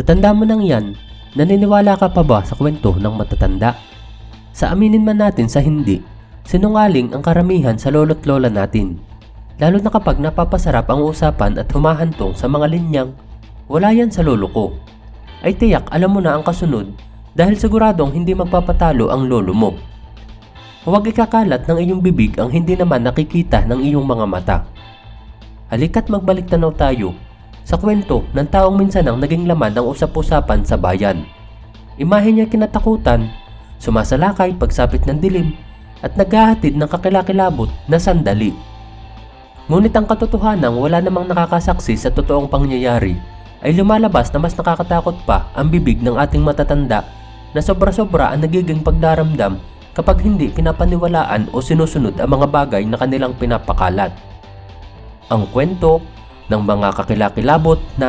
Sa tanda mo nang yan, naniniwala ka pa ba sa kwento ng matatanda? Sa aminin man natin sa hindi, sinungaling ang karamihan sa lolo't lola natin. Lalo na kapag napapasarap ang usapan at humahantong sa mga linyang, wala yan sa lolo ko. Ay tiyak alam mo na ang kasunod dahil siguradong hindi magpapatalo ang lolo mo. Huwag ikakalat ng iyong bibig ang hindi naman nakikita ng iyong mga mata. Halika't magbalik tanaw tayo sa kwento ng taong minsan ang naging laman ng usap-usapan sa bayan. Imahe niya kinatakutan, sumasalakay pagsapit ng dilim at naghahatid ng kakilakilabot na sandali. Ngunit ang katotohanan wala namang nakakasaksi sa totoong pangyayari ay lumalabas na mas nakakatakot pa ang bibig ng ating matatanda na sobra-sobra ang nagiging pagdaramdam kapag hindi pinapaniwalaan o sinusunod ang mga bagay na kanilang pinapakalat. Ang kwento ng mga kakilakilabot na